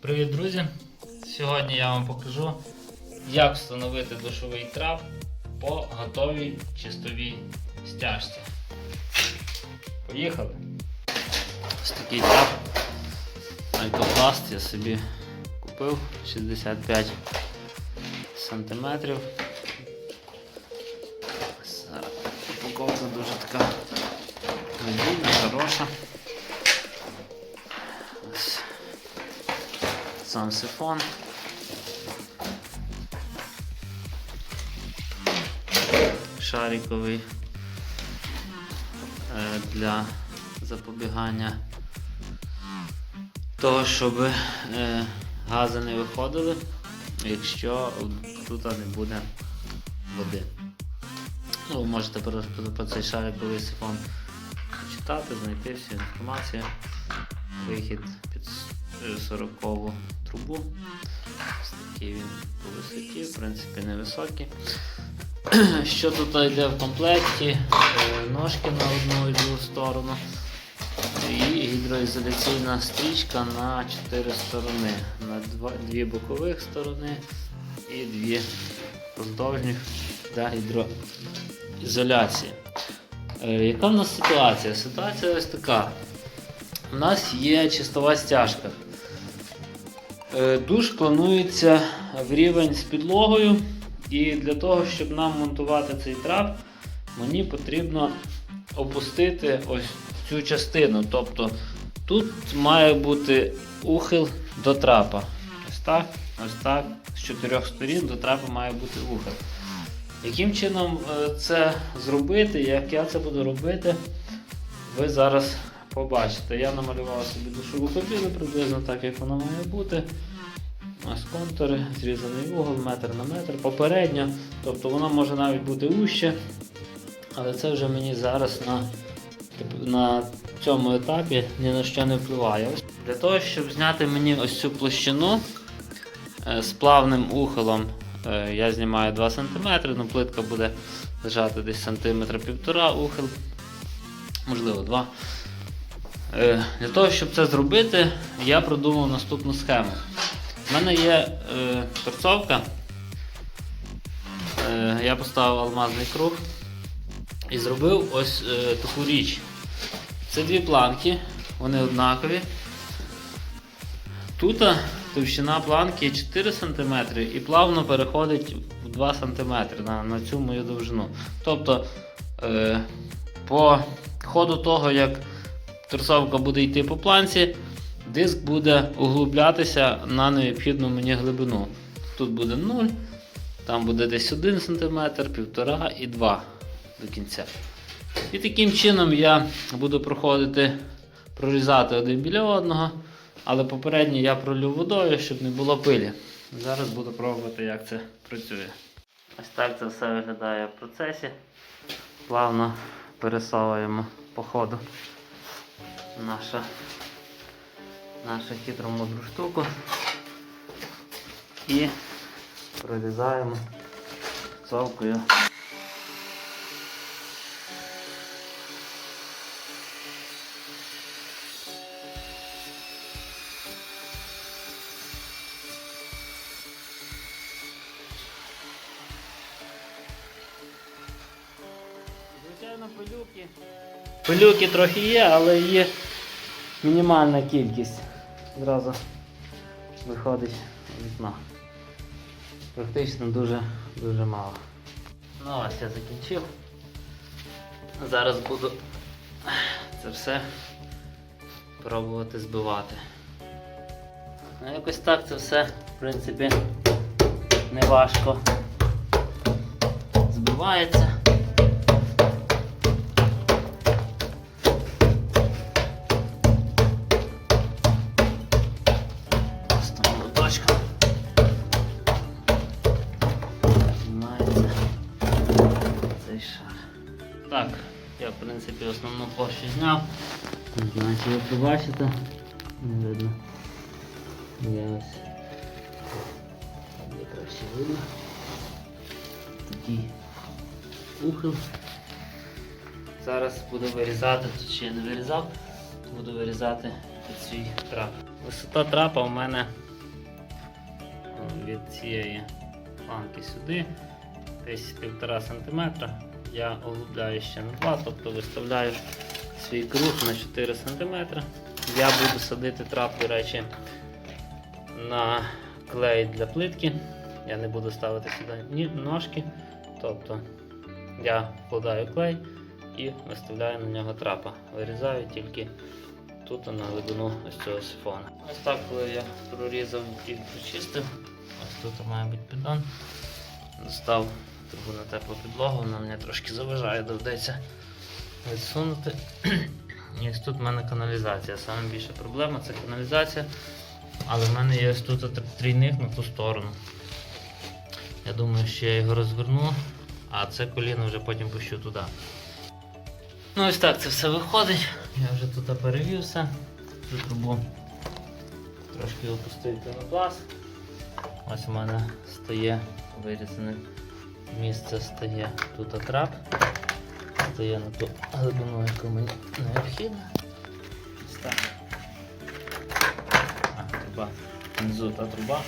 Привіт, друзі! Сьогодні я вам покажу, як встановити душовий трап по готовій чистовій стяжці. Поїхали! Ось такий трап. Альтопласт я собі купив 65 сантиметрів. Сам сифон. Шариковий е, для запобігання того, щоб е, гази не виходили, якщо тут не буде води. Ну, ви можете про, цей шариковий сифон читати, знайти всю інформацію. Вихід під 40 трубу. Ось такий він по висоті, в принципі, невисокий. Що тут йде в комплекті? Е, Ножки на одну і другу сторону. І гідроізоляційна стрічка на 4 сторони. На два, дві бокових сторони і дві поздовжніх для гідроізоляції. Е, Яка в нас ситуація? Ситуація ось така. У нас є чистова стяжка. Е, Душ планується в рівень з підлогою. І для того, щоб нам монтувати цей трап, мені потрібно опустити ось цю частину. Тобто тут має бути ухил до трапа. Ось так, ось так. З чотирьох сторін до трапа має бути ухил. Яким чином е, це зробити, як я це буду робити, ви зараз побачите. Я намалював собі душову кабіну приблизно так, як вона має бути. Ось контури, зрізаний угол, метр на метр. Попередньо, тобто воно може навіть бути вуще, але це вже мені зараз на, на цьому етапі ні на що не впливає. Для того, щоб зняти мені ось цю площину е, з плавним ухилом, е, я знімаю 2 см, ну плитка буде лежати десь сантиметра півтора ухил, можливо 2 Е, Для того, щоб це зробити, я продумав наступну схему. У мене є е, торцовка. Е, я поставив алмазний круг і зробив ось е, таку річ. Це дві планки, вони однакові. Тут товщина планки 4 см і плавно переходить в 2 см на, на цю мою довжину. Тобто, е, по ходу того, як торцовка буде йти по планці, диск буде углублятися на необхідну мені глибину. Тут буде 0, там буде десь 1 см, 1,5 і 2 до кінця. І таким чином я буду проходити, прорізати один біля одного, але попередньо я пролю водою, щоб не було пилі. Зараз буду пробувати, як це працює. Ось так це все виглядає в процесі. Плавно пересовуємо по ходу наша, нашу хитромудру штуку і прорізаємо цовкою. Звичайно, пилюки. Пилюки трохи є, але є мінімальна кількість. Зразу виходить з вікна. Практично дуже дуже мало. Ну ось я закінчив. Зараз буду це все пробувати збивати. Ну якось так це все, в принципі, не важко збивається. Так, я в принципі основну площу зняв. Не знаю, чи ви побачите. Не видно. Я ось. Там краще видно. Такий ухил. Зараз буду вирізати, тут ще я не вирізав, буду вирізати під свій трап. Висота трапа у мене від цієї планки сюди, десь 1,5 см. Я оглубляю ще на 2, тобто виставляю свій круг на 4 см. Я буду садити трап, до речі, на клей для плитки. Я не буду ставити сюди ні ножки. Тобто я вкладаю клей і виставляю на нього трапа. Вирізаю тільки тут на глибину ось цього сифона. Ось так, коли я прорізав і прочистив, ось тут має бути піддон. Достав трубу на теплу підлогу, вона мені трошки заважає, доведеться відсунути. І ось тут в мене каналізація. Саме більша проблема це каналізація. Але в мене є ось тут тр- трійник на ту сторону. Я думаю, що я його розверну, а це коліно вже потім пущу туди. Ну ось так це все виходить. Я вже тут перевів все. Цю трубу трошки опустив пінопласт. Ось у мене стає вирізане місце стає тут трап. Стає на ту глибину, яку мені необхідно. Труба. Внизу та труба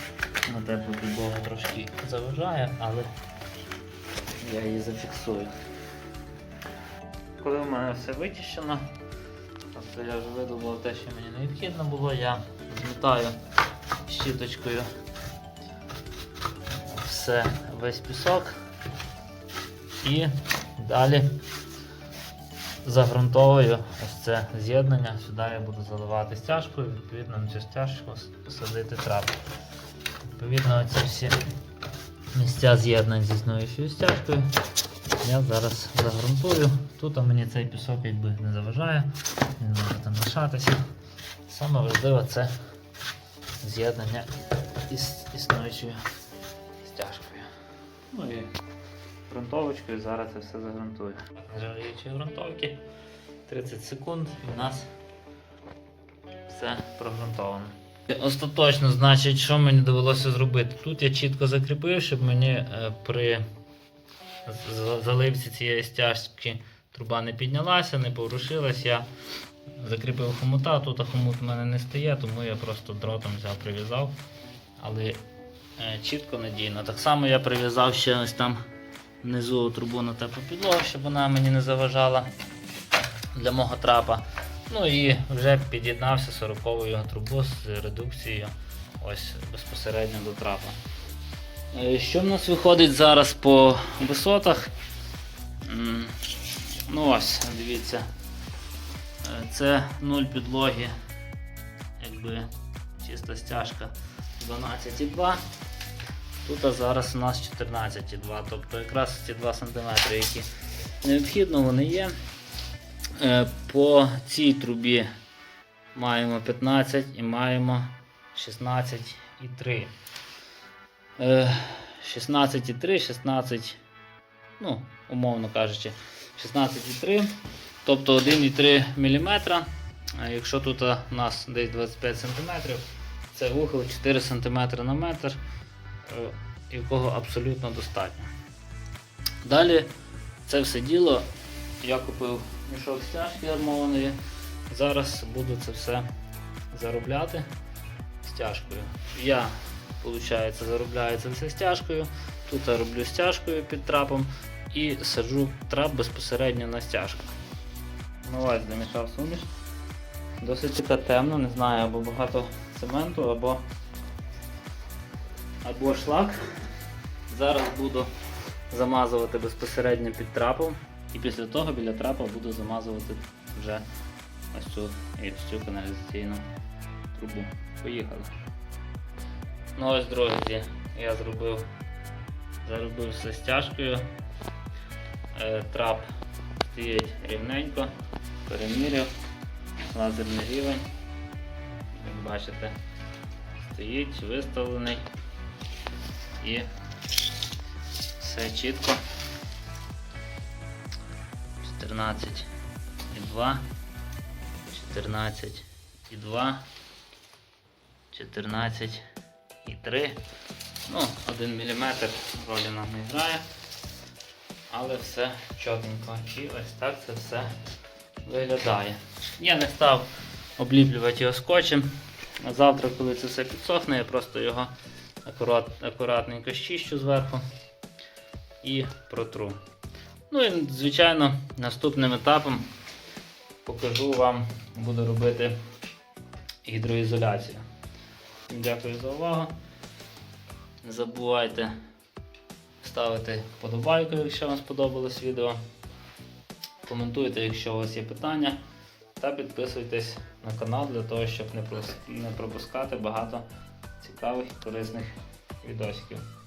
на теплу підлогу трошки заважає, але я її зафіксую. Коли в мене все вичищено, тобто я вже видобув те, що мені необхідно було, я змітаю щіточкою все, весь пісок і далі загрунтовую ось це з'єднання. Сюди я буду заливати стяжкою, відповідно на цю стяжку посадити трап. Відповідно, ці всі місця з'єднань зі існуючою стяжкою я зараз загрунтую. Тут мені цей пісок якби не заважає, він може там лишатися. Саме важливе це з'єднання із існуючою стяжкою. Ну і ґрунтовочкою зараз це все загрунтую. Нержавіючі ґрунтовки 30 секунд і в нас все прогрунтовано. Остаточно, значить, що мені довелося зробити? Тут я чітко закріпив, щоб мені е, при заливці цієї стяжки труба не піднялася, не поворушилась. Я закріпив хомута, тут хомут в мене не стає, тому я просто дротом взяв, прив'язав. Але е, чітко надійно. Так само я прив'язав ще ось там внизу трубу на теплу підлогу, щоб вона мені не заважала для мого трапа. Ну і вже під'єднався 40-ю трубу з редукцією ось безпосередньо до трапа. Е, Що в нас виходить зараз по висотах? Ну ось, дивіться. Е, Це 0 підлоги, якби чиста стяжка 12,2. Тут зараз у нас 14,2, тобто якраз ці 2 см, які необхідно, вони є. Е, По цій трубі маємо 15 і маємо 16,3. Е, 16,3, 16, ну, умовно кажучи, 16,3, тобто 1,3 мм. Якщо тут у нас десь 25 см, це вугол 4 см на метр, е, якого абсолютно достатньо. Далі це все діло я купив мішок стяжки армованої. Зараз буду це все заробляти стяжкою. Я, виходить, заробляю це все стяжкою. Тут я роблю стяжкою під трапом і саджу трап безпосередньо на стяжку. Ось замішав суміш. Досить така темна, не знаю, або багато цементу, або, або шлак. Зараз буду замазувати безпосередньо під трапом. І після того біля трапа буду замазувати вже ось цю ось цю каналізаційну трубу. Поїхали. Ну ось, друзі, я зробив, заробив все стяжкою. Е, Трап стоїть рівненько, переміряв, лазерний рівень. Як бачите, стоїть виставлений і все чітко. 14 і 2, 14 і 2, 14 і 3. Ну, 1 мм ролі нам не грає. Але все чотенько. І ось так це все виглядає. Я не став обліплювати його скотчем. Завтра, коли це все підсохне, я просто його акурат, акуратненько щищу зверху і протру. Ну і, звичайно, наступним етапом покажу вам, буду робити гідроізоляцію. Дякую за увагу. Не забувайте ставити вподобайку, якщо вам сподобалось відео. Коментуйте, якщо у вас є питання. Та підписуйтесь на канал для того, щоб не пропускати багато цікавих і корисних відосиків.